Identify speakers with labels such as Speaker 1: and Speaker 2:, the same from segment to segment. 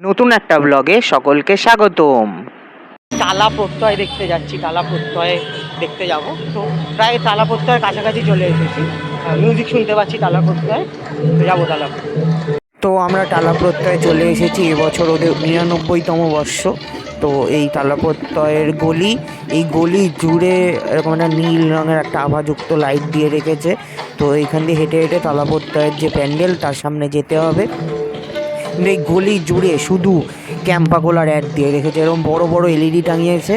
Speaker 1: নতুন একটা ব্লগে সকলকে স্বাগতম। তালা প্রত্যয় দেখতে যাচ্ছি তালা প্রত্যয় দেখতে যাব। তো প্রায় তালা প্রত্যয়ের কাছাকাছি চলে এসেছি। মিউজিক শুনতে পাচ্ছি তালা প্রত্যয় তো যাব প্রত্যয়। তো আমরা তালা প্রত্যয়ে চলে এসেছি এবছর ওদের নিরানব্বইতম বর্ষ। তো এই টালা প্রত্যয়ের গলি এই গলি জুড়ে এরকম একটা নীল রঙের একটা আভাযুক্ত লাইট দিয়ে রেখেছে। তো এইখান দিয়ে হেঁটে হেঁটে টালা প্রত্যয়ের যে প্যান্ডেল তার সামনে যেতে হবে। এই গলি জুড়ে শুধু ক্যাম্পাকোলার অ্যাড দিয়ে রেখেছে। এরকম বড় বড় এলইডি টাঙিয়েছে।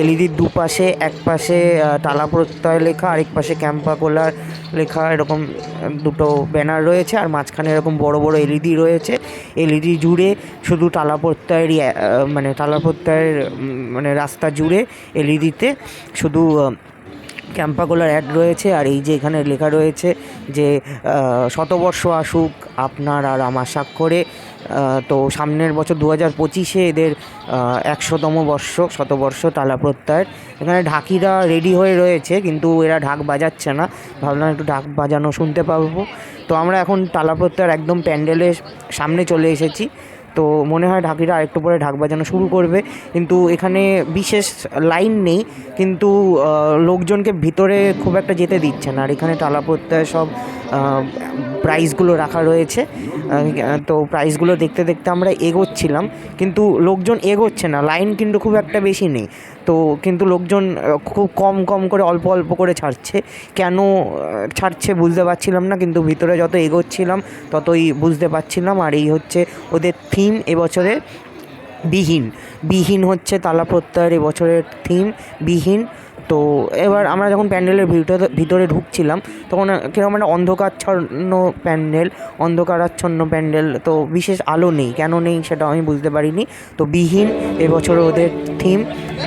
Speaker 1: এলইডির দুপাশে, এক পাশে টালা প্রত্যয় লেখা, আরেক পাশে ক্যাম্পাকোলার লেখা, এরকম দুটো ব্যানার রয়েছে আর মাঝখানে এরকম বড় বড় এলইডি রয়েছে। এলইডি জুড়ে শুধু টালা প্রত্যয়ের মানে টালা প্রত্যয়ের মানে রাস্তা জুড়ে এলইডিতে শুধু আহ, ক্যাম্পাকোলার অ্যাড রয়েছে আর এই যে এখানে লেখা রয়েছে যে শতবর্ষ আসুক আপনার আর আমার স্বাক্ষরে। তো সামনের বছর দু হাজার পঁচিশে এদের একশোতম বর্ষ শতবর্ষ টালা প্রত্যয়ের। এখানে ঢাকিরা রেডি হয়ে রয়েছে কিন্তু এরা ঢাক বাজাচ্ছে না। ভাবলাম একটু ঢাক বাজানো শুনতে পাবো। তো আমরা এখন টালা প্রত্যয়ের একদম প্যান্ডেলের সামনে চলে এসেছি। তো মনে হয় ঢাকিরা আরেকটু পরে ঢাক বাজানো শুরু করবে। কিন্তু এখানে বিশেষ লাইন নেই, কিন্তু লোকজনকে ভিতরে খুব একটা যেতে দিচ্ছে না। আর এখানে টালা প্রত্যয় সব প্রাইজগুলো রাখা রয়েছে। তো প্রাইজগুলো দেখতে দেখতে আমরা এগোচ্ছিলাম। কিন্তু লোকজন এগোচ্ছে না লাইন কিন্তু খুব একটা বেশি নেই। তো কিন্তু লোকজন খুব কম কম করে অল্প অল্প করে ছাড়ছে। কেন ছাড়ছে বুঝতে পারছিলাম না, কিন্তু ভিতরে যত এগোচ্ছিলাম, ততই বুঝতে পারছিলাম। আর এই হচ্ছে ওদের থিম এবছরে বিহীন। বিহীন হচ্ছে তালা প্রত্যয়ের এবছরের থিম বিহীন। তো এবার আমরা যখন প্যান্ডেলের ভিতরে ভিতরে ঢুকছিলাম, তখন কীরকম একটা অন্ধকারচ্ছন্ন প্যান্ডেল, অন্ধকারাচ্ছন্ন প্যান্ডেল, তো বিশেষ আলো নেই। কেন নেই সেটা আমি বুঝতে পারিনি। তো বিহীন, এবছর ওদের থিম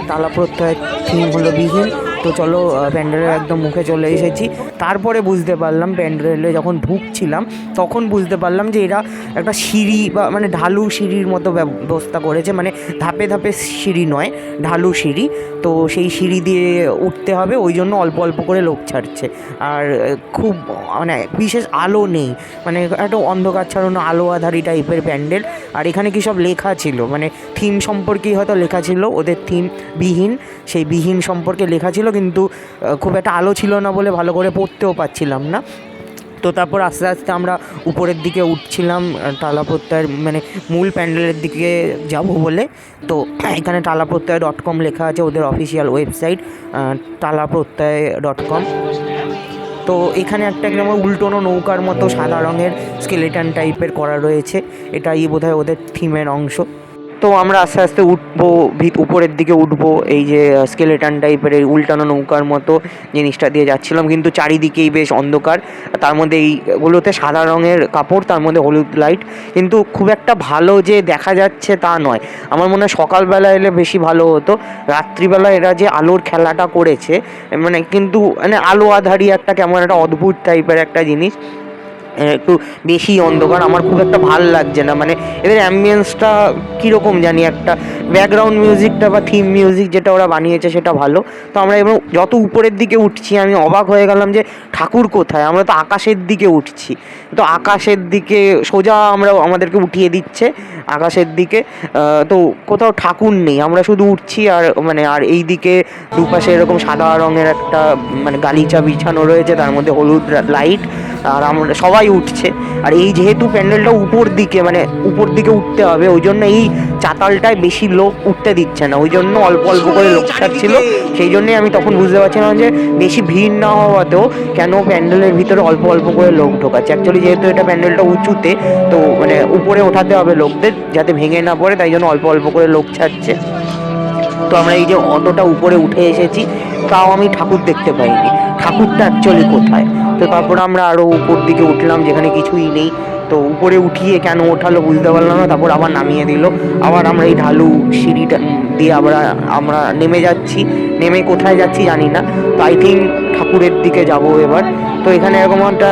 Speaker 1: তালা প্রত্যয়ের থিম হলো বিহীন। তো চলো প্যান্ডেলের একদম মুখে চলে এসেছি। তারপরে বুঝতে পারলাম প্যান্ডেলে যখন ঢুকছিলাম, তখন বুঝতে পারলাম যে এরা একটা সিঁড়ি বা মানে ঢালু সিঁড়ির মতো ব্যবস্থা করেছে। মানে ধাপে ধাপে সিঁড়ি নয়, ঢালু সিঁড়ি। তো সেই সিঁড়ি দিয়ে উঠতে হবে, ওই জন্য অল্প অল্প করে লোক ছাড়ছে। আর খুব মানে বিশেষ আলো নেই। মানে একটা অন্ধকার ছড়ানো আলো আধারি টাইপের প্যান্ডেল। আর এখানে কি সব লেখা ছিল? মানে থিম সম্পর্কেই হয়তো লেখা ছিল, ওদের থিম বিহীন। সেই বিহীন সম্পর্কে লেখা ছিল। কিন্তু খুব একটা আলো ছিল না বলে ভালো করে পড়তেও পারছিলাম না। তো তারপর আস্তে আস্তে আমরা উপরের দিকে উঠছিলাম আহ, টালা প্রত্যয়ের মানে মূল প্যান্ডেলের দিকে যাব বলে। তো এখানে টালা প্রত্যয় ডট কম লেখা আছে ওদের অফিসিয়াল ওয়েবসাইট টালা প্রত্যয় ডট কম। তো এখানে একটা একদম উল্টোনো নৌকার মতো সাদা রঙের স্কেলেটন টাইপের করা রয়েছে। এটাই বোধহয় ওদের থিমের অংশ। তো আমরা আস্তে আস্তে উঠবো, ভিত উপরের দিকে উঠবো, এই যে স্কেলেটান টাইপের এই উল্টানো নৌকার মতো জিনিসটা দিয়ে যাচ্ছিলাম, কিন্তু চারিদিকেই বেশ অন্ধকার। তার মধ্যে এইগুলোতে সাদা রঙের কাপড়, তার মধ্যে হলুদ লাইট কিন্তু খুব একটা ভালো যে দেখা যাচ্ছে তা নয়। আমার মনে হয় সকালবেলা এলে বেশি ভালো হতো, রাত্রিবেলা এরা যে আলোর খেলাটা করেছে মানে কিন্তু মানে আলো আধারি একটা কেমন একটা অদ্ভুত টাইপের একটা জিনিস। একটু বেশি অন্ধকার। আমার খুব একটা ভালো লাগছে না। মানে এদের অ্যাম্বিয়েন্সটা কীরকম জানি একটা? ব্যাকগ্রাউন্ড মিউজিকটা বা থিম মিউজিক যেটা ওরা বানিয়েছে সেটা ভালো। তো আমরা এবং যত উপরের দিকে উঠছি, আমি অবাক হয়ে গেলাম যে ঠাকুর কোথায়? আমরা তো আকাশের দিকে উঠছি। তো আকাশের দিকে সোজা আমরা আমাদেরকে উঠিয়ে দিচ্ছে আকাশের দিকে। তো কোথাও ঠাকুর নেই। আমরা শুধু উঠছি আর মানে আর এই দিকে দুপাশে এরকম সাদা রঙের একটা মানে গালিচা বিছানো রয়েছে। তার মধ্যে হলুদ লাইট আর আমরা সবাই উঠছে। আর এই যেহেতু প্যান্ডেলটা উপর দিকে মানে উপর দিকে উঠতে হবে ওই জন্য এই চাতালটায় বেশি লোক উঠতে দিচ্ছে না। ওই জন্য অল্প অল্প করে লোক ছাড়ছিল। সেই জন্যই আমি তখন বুঝতে পারছিলাম যে বেশি ভিড় না হওয়াতেও কেন প্যান্ডেলের ভিতরে অল্প অল্প করে লোক ঢোকাচ্ছে। অ্যাকচুয়ালি যেহেতু এটা প্যান্ডেলটা উঁচুতে তো মানে উপরে ওঠাতে হবে লোকদের যাতে ভেঙে না পড়ে তাই জন্য অল্প অল্প করে লোক ছাড়ছে। তো আমরা এই যে অতটা উপরে উঠে এসেছি তাও আমি ঠাকুর দেখতে পাইনি। ঠাকুরটা অ্যাকচুয়ালি কোথায়? তো তারপর আমরা আরও উপর দিকে উঠলাম, যেখানে কিছুই নেই। তো উপরে উঠিয়ে কেন ওঠালো বুঝতে পারলাম না। তারপর আবার নামিয়ে দিল। আবার আমরা এই ঢালু সিঁড়িটা দিয়ে আমরা আমরা নেমে যাচ্ছি। নেমে কোথায় যাচ্ছি জানি না। তো আই থিঙ্ক ঠাকুরের দিকে যাব এবার। তো এখানে এরকম একটা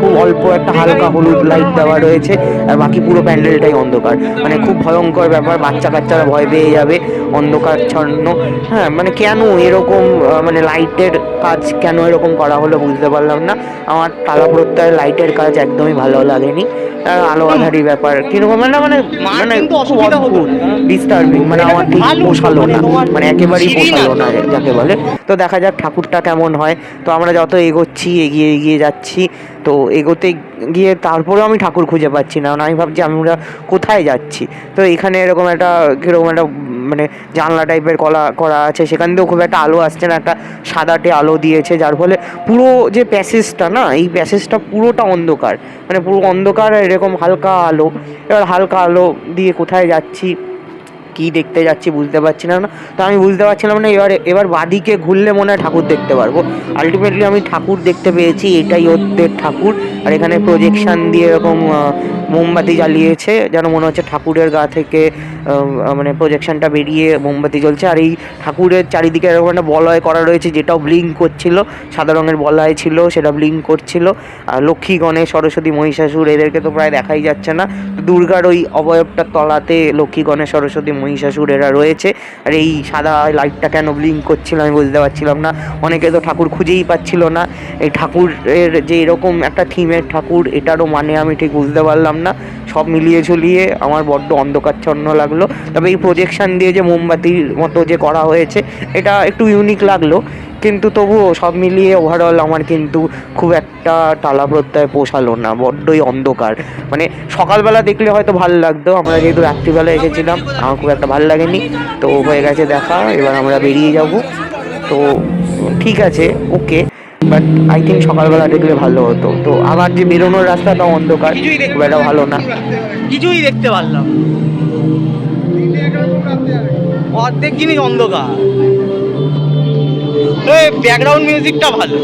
Speaker 1: খুব অল্প একটা হালকা হলুদ লাইট দেওয়া রয়েছে আর বাকি পুরো প্যান্ডেলটাই অন্ধকার। মানে খুব ভয়ঙ্কর ব্যাপার বাচ্চা কাচ্চারা ভয় পেয়ে যাবে অন্ধকারচ্ছন্ন হ্যাঁ মানে কেন এরকম মানে লাইটের কাজ কেন এরকম করা হলো বুঝতে পারলাম না। আমার তালা প্রত্যয়ের লাইটের কাজ একদমই ভালো লাগেনি। আলো আধারি ব্যাপার কীরকম মানে মানে মানে খুব অদ্ভুত। ডিস্টার্বিং মানে আমার ঠিক পোষালো
Speaker 2: মানে
Speaker 1: না। মানে একেবারেই
Speaker 2: সিঁড়ি
Speaker 1: পোষালো না যাকে বলে। তো দেখা যাক ঠাকুরটা কেমন হয়। তো আমরা যত এগোচ্ছি, এগিয়ে এগিয়ে যাচ্ছি, তো এগোতে গিয়ে তারপরেও আমি ঠাকুর খুঁজে পাচ্ছি না। আমি ভাবছি আমরা কোথায় যাচ্ছি? তো এখানে এরকম একটা, কীরকম একটা মানে জানলা টাইপের কলা, করা আছে। সেখান থেকেও খুব একটা আলো আসছে না, একটা সাদাটে আলো দিয়েছে। যার ফলে পুরো যে প্যাসেজটা না, এই প্যাসেজটা পুরোটা অন্ধকার। মানে পুরো অন্ধকার এরকম হালকা আলো। এবার হালকা আলো দিয়ে কোথায় যাচ্ছি? কি দেখতে যাচ্ছি বুঝতে পারছি না তো আমি বুঝতে পারছিলাম না, এবার এবার বাদিকে ঘুরলে মনে হয় ঠাকুর দেখতে পারব। আলটিমেটলি আমি ঠাকুর দেখতে পেয়েছি, এটাই ওদের ঠাকুর। আর এখানে প্রজেকশন দিয়ে এরকম মোমবাতি জ্বালিয়েছে, যেন মনে হচ্ছে ঠাকুরের গা থেকে মানে প্রজেকশনটা বেরিয়ে মোমবাতি জ্বলছে। আর এই ঠাকুরের চারিদিকে এরকম একটা বলয় করা রয়েছে, যেটাও ব্লিঙ্ক করছিল, সাদা রঙের বলয় ছিল, সেটা ব্লিঙ্ক করছিল। আর লক্ষ্মী, গণেশ, সরস্বতী, মহিষাসুর, এদেরকে তো প্রায় দেখাই যাচ্ছে না। দুর্গার ওই অবয়বটার তলাতে লক্ষ্মী, গণেশ, সরস্বতী, মহিষাসুর এরা রয়েছে। আর এই সাদা লাইটটা কেন ব্লিঙ্ক করছিল, আমি বুঝতে পারছিলাম না। অনেকে তো ঠাকুর খুঁজেই পাচ্ছিল না। এই ঠাকুরের যে এরকম একটা থিমের ঠাকুর, এটারও মানে আমি ঠিক বুঝতে পারলাম না। সব মিলিয়ে ঝুলিয়ে আমার বড্ড অন্ধকারচ্ছন্ন লাগল। তবে এই প্রজেকশন দিয়ে যে মোমবাতির মতো যে করা হয়েছে, এটা একটু ইউনিক লাগল। কিন্তু তবুও সব মিলিয়ে ওভারঅল আমার কিন্তু খুব একটা টালা প্রত্যয় পোষালো না, বড্ডই অন্ধকার। মানে সকালবেলা দেখলে হয়তো ভালো লাগতো, আমরা যেহেতু রাত্রিবেলা এসেছিলাম, আমার খুব একটা ভালো লাগেনি। তো হয়ে গেছে দেখা, এবার আমরা বেরিয়ে যাব। তো ঠিক আছে ওকে বাট আই থিঙ্ক সকালবেলা দেখলে ভালো হতো। তো আমার যে বেরোনোর রাস্তাটা অন্ধকার খুব একটা ভালো না।
Speaker 2: কিছুই দেখতে পারলাম অর্ধেক জিনিস অন্ধকার। ব্যাকগ্রাউন্ড মিউজিকটা ভালো।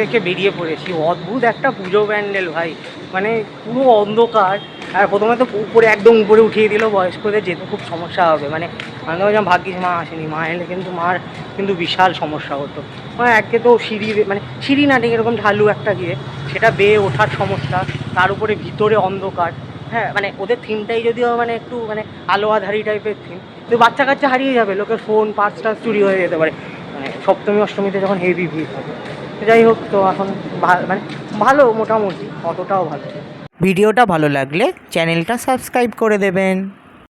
Speaker 2: থেকে বেরিয়ে পড়েছি। অদ্ভুত একটা পুজো প্যান্ডেল ভাই। মানে পুরো অন্ধকার। আর প্রথমে তো উপরে একদম উপরে উঠিয়ে দিল বয়স্কদের যেতে খুব সমস্যা হবে। মানে আমি তো ভাবছিলাম ভাগ্যিস মা আসেনি, মা এলে কিন্তু মার কিন্তু বিশাল সমস্যা হতো। মানে একে তো সিঁড়ি মানে সিঁড়ি না ঠিক এরকম ঢালু একটা গিয়ে সেটা বেয়ে ওঠার সমস্যা, তার উপরে ভিতরে অন্ধকার। হ্যাঁ মানে ওদের থিমটাই যদিও মানে একটু মানে আলো আধারি টাইপের থিম তো বাচ্চা কাচ্চা হারিয়ে যাবে, লোকের ফোন পার্স টার্স চুরি হয়ে যেতে পারে। মানে সপ্তমী, অষ্টমীতে যখন হেভি ভিড় থাকে। যাই হোক, তো এখন মানে ভালো মোটামুটি, অতটাও ভালো।
Speaker 1: ভিডিওটা ভালো লাগলে চ্যানেলটা সাবস্ক্রাইব করে দেবেন।